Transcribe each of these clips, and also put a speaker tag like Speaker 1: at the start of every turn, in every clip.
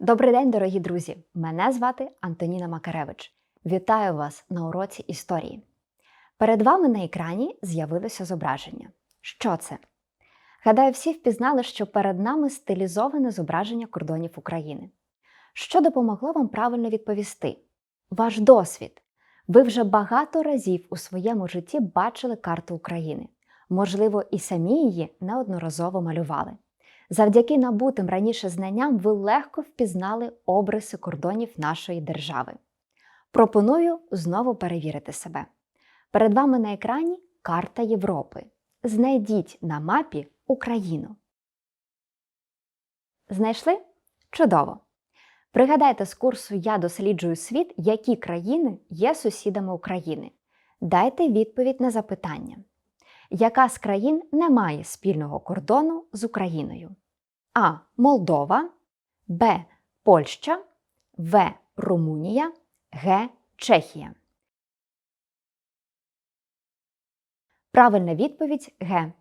Speaker 1: Добрий день, дорогі друзі! Мене звати Антоніна Макаревич. Вітаю вас на уроці історії. Перед вами на екрані з'явилося зображення. Що це? Гадаю, всі впізнали, що перед нами стилізоване зображення кордонів України. Що допомогло вам правильно відповісти? Ваш досвід. Ви вже багато разів у своєму житті бачили карту України. Можливо, і самі її неодноразово малювали. Завдяки набутим раніше знанням ви легко впізнали обриси кордонів нашої держави. Пропоную знову перевірити себе. Перед вами на екрані карта Європи. Знайдіть на мапі Україну. Знайшли? Чудово! Пригадайте з курсу Я досліджую світ, які країни є сусідами України. Дайте відповідь на запитання. Яка з країн не має спільного кордону з Україною? А. Молдова, Б. Польща, В. Румунія, Г. Чехія. Правильна відповідь Г.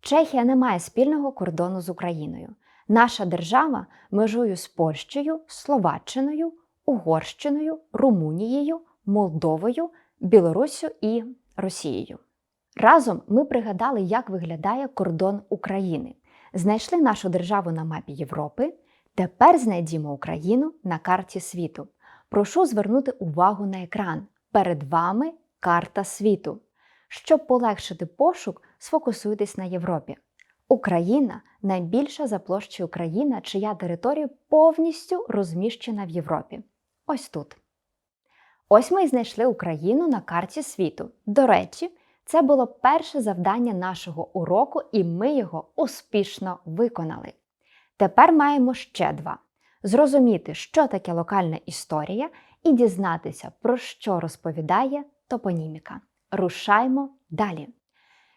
Speaker 1: Чехія не має спільного кордону з Україною. Наша держава межує з Польщею, Словаччиною, Угорщиною, Румунією, Молдовою, Білоруссю і Росією. Разом ми пригадали, як виглядає кордон України. Знайшли нашу державу на мапі Європи. Тепер знайдімо Україну на карті світу. Прошу звернути увагу на екран. Перед вами карта світу. Щоб полегшити пошук, сфокусуйтесь на Європі. Україна найбільша за площею країна, чия територія повністю розміщена в Європі. Ось тут. Ось ми і знайшли Україну на карті світу. До речі, це було перше завдання нашого уроку, і ми його успішно виконали. Тепер маємо ще два: зрозуміти, що таке локальна історія, і дізнатися, про що розповідає топоніміка. Рушаймо далі.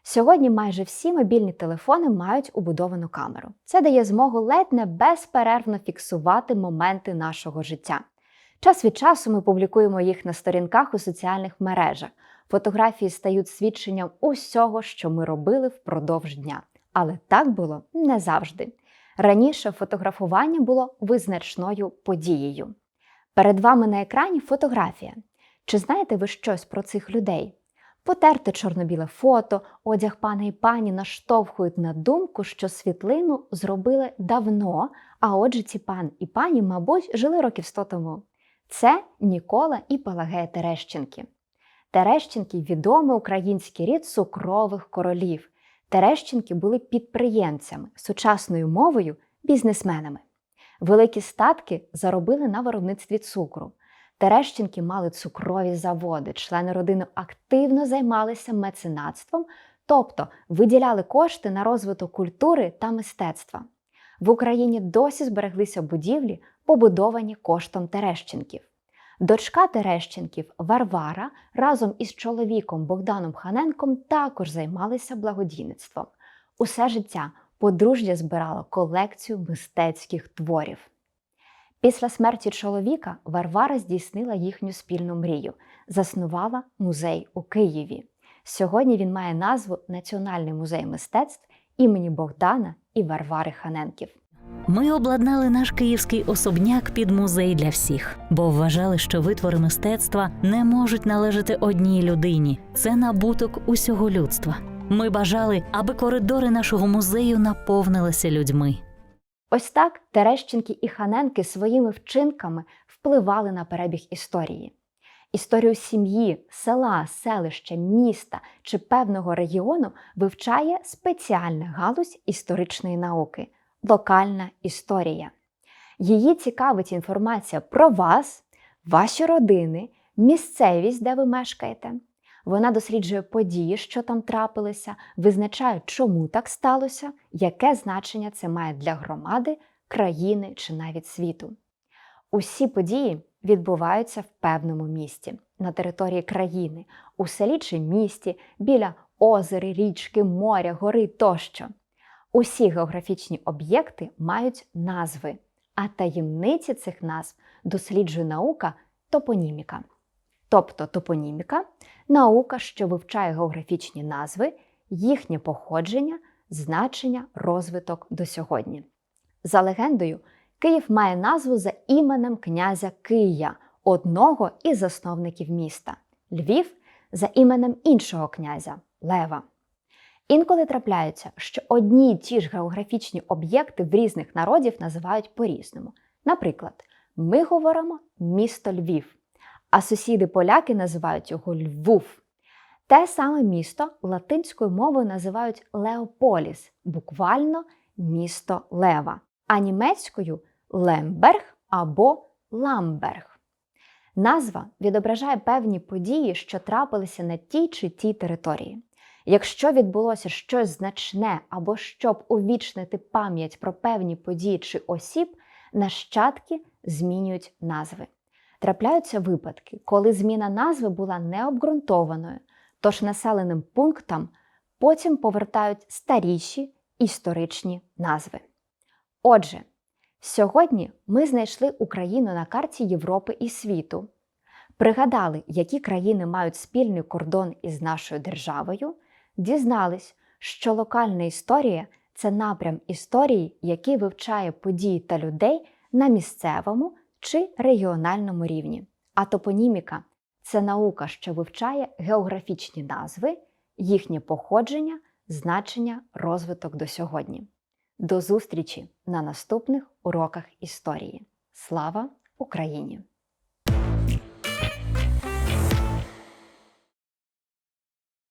Speaker 1: Сьогодні майже всі мобільні телефони мають убудовану камеру. Це дає змогу ледь не безперервно фіксувати моменти нашого життя. Час від часу ми публікуємо їх на сторінках у соціальних мережах. Фотографії стають свідченням усього, що ми робили впродовж дня. Але так було не завжди. Раніше фотографування було визначною подією. Перед вами на екрані фотографія. Чи знаєте ви щось про цих людей? Потерте чорно-біле фото, одяг пана і пані наштовхують на думку, що світлину зробили давно, а отже, ці пан і пані, мабуть, жили років 100 тому. Це Нікола і Пелагея Терещенки. Терещенки відомий український рід цукрових королів. Терещенки були підприємцями, сучасною мовою бізнесменами. Великі статки заробили на виробництві цукру. Терещенки мали цукрові заводи, члени родини активно займалися меценатством, тобто виділяли кошти на розвиток культури та мистецтва. В Україні досі збереглися будівлі, побудовані коштом Терещенків. Дочка Терещенків Варвара разом із чоловіком Богданом Ханенком також займалися благодійництвом. Усе життя подружжя збирало колекцію мистецьких творів. Після смерті чоловіка Варвара здійснила їхню спільну мрію, заснувала музей у Києві. Сьогодні він має назву Національний музей мистецтв імені Богдана і Варвари Ханенків.
Speaker 2: Ми обладнали наш київський особняк під музей для всіх, бо вважали, що витвори мистецтва не можуть належати одній людині. Це набуток усього людства. Ми бажали, аби коридори нашого музею наповнилися людьми.
Speaker 1: Ось так Терещенки і Ханенки своїми вчинками впливали на перебіг історії. Історію сім'ї, села, селища, міста чи певного регіону вивчає спеціальна галузь історичної науки локальна історія. Її цікавить інформація про вас, ваші родини, місцевість, де ви мешкаєте. Вона досліджує події, що там трапилися, визначає, чому так сталося, яке значення це має для громади, країни чи навіть світу. Усі події відбуваються в певному місті, на території країни, у селі чи місті, біля озери, річки, моря, гори тощо. Усі географічні об'єкти мають назви, а таємниці цих назв досліджує наука топоніміка. Тобто топоніміка наука, що вивчає географічні назви, їхнє походження, значення, розвиток до сьогодні. За легендою, Київ має назву за іменем князя Кия, одного із засновників міста. Львів за іменем іншого князя Лева. Інколи трапляється, що одні й ті ж географічні об'єкти в різних народів називають по-різному. Наприклад, ми говоримо місто Львів, а сусіди поляки називають його Львув. Те саме місто латинською мовою називають Леополіс, буквально місто Лева, а німецькою Лемберг або Ламберг. Назва відображає певні події, що трапилися на тій чи тій території. Якщо відбулося щось значне або щоб увічнити пам'ять про певні події чи осіб, нащадки змінюють назви. Трапляються випадки, коли зміна назви була необґрунтованою, тож населеним пунктам потім повертають старіші історичні назви. Отже, сьогодні ми знайшли Україну на карті Європи і світу, пригадали, які країни мають спільний кордон із нашою державою, дізнались, що локальна історія це напрям історії, який вивчає події та людей на місцевому чи регіональному рівні. А топоніміка це наука, що вивчає географічні назви, їхнє походження, значення, розвиток до сьогодні. До зустрічі на наступних уроках історії. Слава Україні!